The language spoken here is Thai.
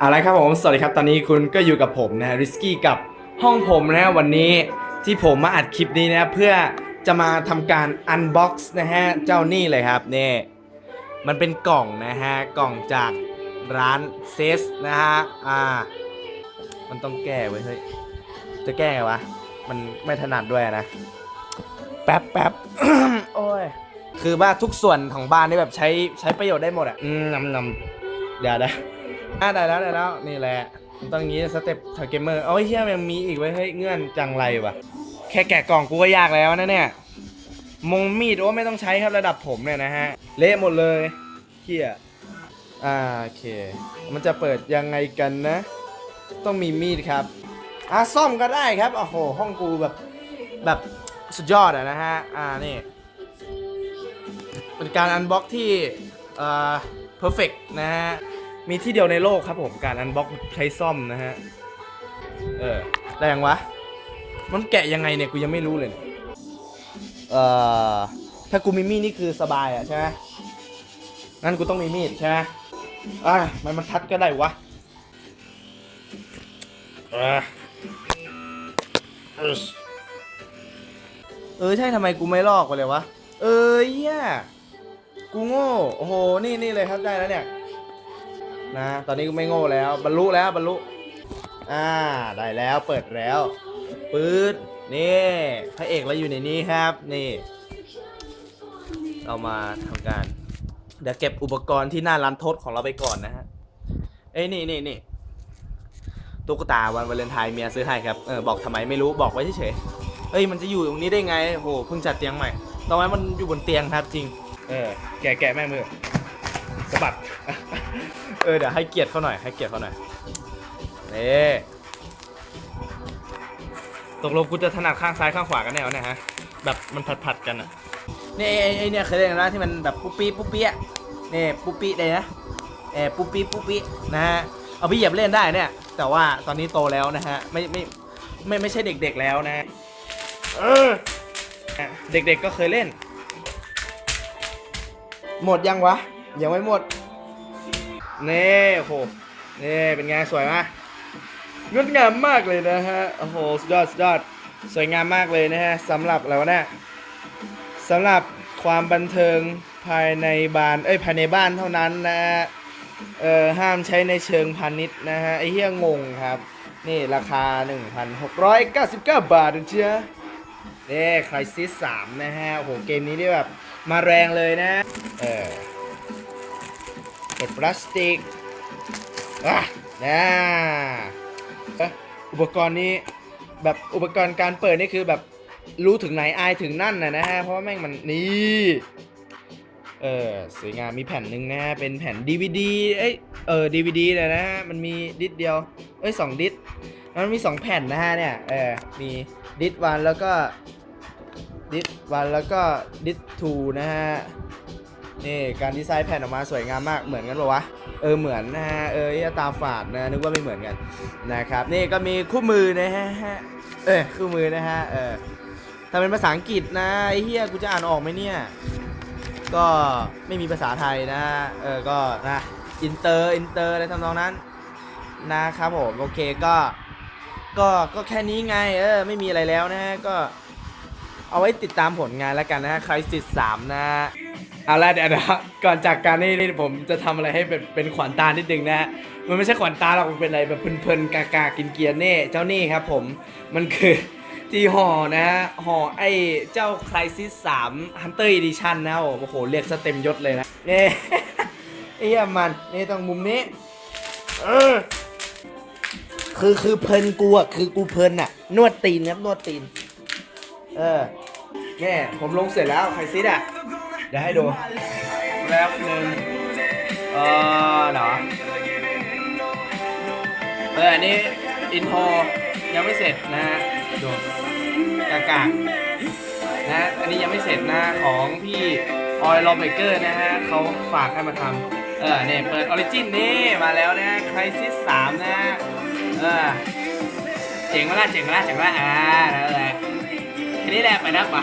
อาละครับผม สวัสดีครับ ตอนนี้คุณก็อยู่กับผมนะริสกี้กับห้องผมนะวันนี้ที่ผมมาอัดคลิปนี้นะเพื่อจะมาทำการอันบ็อกซ์นะฮะเจ้านี่เลยครับนี่มันเป็นกล่องนะฮะกล่องจากร้านเซสนะฮะอ่ามันต้องแก้ไว้ยเฮ้ยจะแก้ไงวะมันไม่ถนัดด้วยนะ แป๊บแป๊บโอ้ยคือว่าทุกส่วนของบ้านนี่แบบใช้ใช้ประโยชน์ได้หมดอะอืมนำนำเดี๋ยวนะ อะได้แล้วได้แล้วนี่แหละต้องอย่างงี้สเต็ปทาเกมเมอร์เอาไอ้เหี้ยมันมีอีกไว้ยเฮ้ยเงื่อนจังไรวะแค่แกะกล่องกูก็ยากแล้วนะเนี่ยมงมีดโอ้ไม่ต้องใช้ครับระดับผมเนี่ยนะฮะเละหมดเลยเหี้ยอ่าโอเค มันจะเปิดยังไงกันนะ ต้องมีมีดครับอะซ่อมก็ได้ครับโอ้โหห้องกูแบบแบบสุดยอดอะนะฮะอ่านี่เป็นการอันบ็อกที่เอ่อเพอร์เฟกนะฮะ มีที่เดียวในโลกครับผมการอันบ็อกใช้ซ่อมนะฮะ เออได้ยังวะ มันแกะยังไงเนี่ยกูยังไม่รู้เลยเนี่ยเอ่อถ้ากูมีมีดนี่คือสบายอะใช่ไหมงั้นกูต้องมีมีดใช่ไหมอะมันมันทัดก็ได้วะอะเออเออใช่ทำไมกูไม่ลอกไปเลยวะ เออเหี้ยกูโง่ โอ้โห นี่นี่เลยครับได้แล้วเนี่ย นะ ตอนนี้กูไม่โง่แล้ว บรรลุแล้วบรรลุ อ่า ได้แล้วเปิดแล้วปื๊ดนี่พระเอกเราอยู่ในนี้ครับ นี่ เรามาทำการ เดี๋ยวเก็บอุปกรณ์ที่หน้าร้านทษของเราไปก่อนนะฮะ เอ้ยนี่นี่นี่ตุ๊กตาวันวาเลนไทน์เมียซื้อให้ครับ เออบอกทำไมไม่รู้บอกไว้เฉยเอ้ยมันจะอยู่ตรงนี้ได้ไงโหเพิ่งจัดเตียงใหม่ตอนนั้นมันอยู่บนเตียงครับจริง เออแกะแกะแม่มือ สะบัด เออเดี๋ยวให้เกียรติเขาหน่อยให้เกียรติเขาหน่อยนี่ตกลงกูจะถนัดข้างซ้ายข้างขวากันแน่วะเนี่ยฮะ แบบมันผัดๆกันอะนี่ไอ้ไอ้เนี่ยเคยเล่นกันนะที่มันแบบปุ๊บปี้ปุ๊บปี้อะนี่ปุ๊บปี้เลยนะเออปุ๊บปี้ปุ๊บปี้นะฮะเอาไปเหยียบเล่นได้เนี่ย แต่ว่าตอนนี้โตแล้วนะฮะไม่ไม่ไม่ไม่ใช่เด็กๆแล้วนะฮะเออเด็กๆก็เคยเล่น หมดยังวะ ยังไม่หมดนี่โหนี่เป็นไงสวยไหมงดงามมากเลยนะฮะโอ้โหสุดยอดสุดยอดสวยงามมากเลยนะฮะสำหรับอะไรวะเนี่ยสำหรับความบันเทิงภายในบ้านเอ้ยภายในบ้านเท่านั้นนะฮะเอ่อห้ามใช้ในเชิงพาณิชย์นะฮะไอ้เหี้ยงงครับ นี่ราคา 1,699 บาทนะเจ้านี่คลายซิส3นะฮะโอ้โหเกมนี้นี่แบบมาแรงเลยนะ เออ เป็นพลาสติกอะนะอุปกรณ์นี้แบบอุปกรณ์การเปิดนี่คือแบบรู้ถึงไหนอายถึงนั่นนะนะฮะเพราะว่าแม่งมันนี่เออสวยงามมีแผ่นหนึ่งนะฮะเป็นแผ่น DVD เอ้ยเออ DVD เลยนะฮะมันมีดิสเดียวเอ้ยสองดิสมันมีสองแผ่นนะฮะเนี่ยเออมีดิสวันแล้วก็ดิสวันแล้วก็ดิสทูนะฮะ นี่การดีไซน์แผ่นออกมาสวยงามมากเหมือนกันปะวะเออเหมือนนะฮะเอออตาฝาดนะนึกว่าไม่เหมือนกันนะครับนี่ก็มีคู่มือนะฮะเออคู่มือนะฮะเออถ้าเป็นภาษาอังกฤษนะไอ้เฮียกูจะอ่านออกไหมเนี่ยก็ไม่มีภาษาไทยนะเออก็นะอินเตอร์อินเตอร์อะไรทำนองนั้นนะครับผมโอเคก็ก็ก็แค่นี้ไงเออไม่มีอะไรแล้วนะฮะก็เอาไว้ติดตามผลงานแล้วกันนะฮะใครสิสามนะ เอาละเดี๋ยวนะก่อนจากการนี่นี่ผมจะทำอะไรให้เป็นเป็นขวัญตานิดนึงนะฮะมันไม่ใช่ขวัญตาหรอกมันเป็นอะไรแบบเพลินๆกากากินเกียร์เน่เจ้านี่ครับผมมันคือที่ห่อนะฮะห่อไอ้เจ้าคลายซิส3 Hunter Edition นะครับผมโอ้โหเรียกสเต็มยศเลยนะนี่ ไอ้เหี้ยมันนี่ต้องมุมนี้เออคือคือเพลินกูอะคือกูเพลินอะ นวดตีนครับนวดตีน เออนี่ผมลงเสร็จแล้วไคลซิสอะ เดี๋ยวให้ดูแป๊บหนึ่งเออเนาะเอออันนี้อินโทรยังไม่เสร็จนะฮะดูกากานะอันนี้ยังไม่เสร็จนะของพี่ออยลอมเบเกอร์นะฮะเขาฝากให้มาทำเออเนี่ยเปิดออริจินนี่มาแล้วนะคลซิสสามนะเออเจ๋งมาละเจ๋งมาละเจ๋งมาละอ่านั่นแหละแค่นี้แหละไปนะไป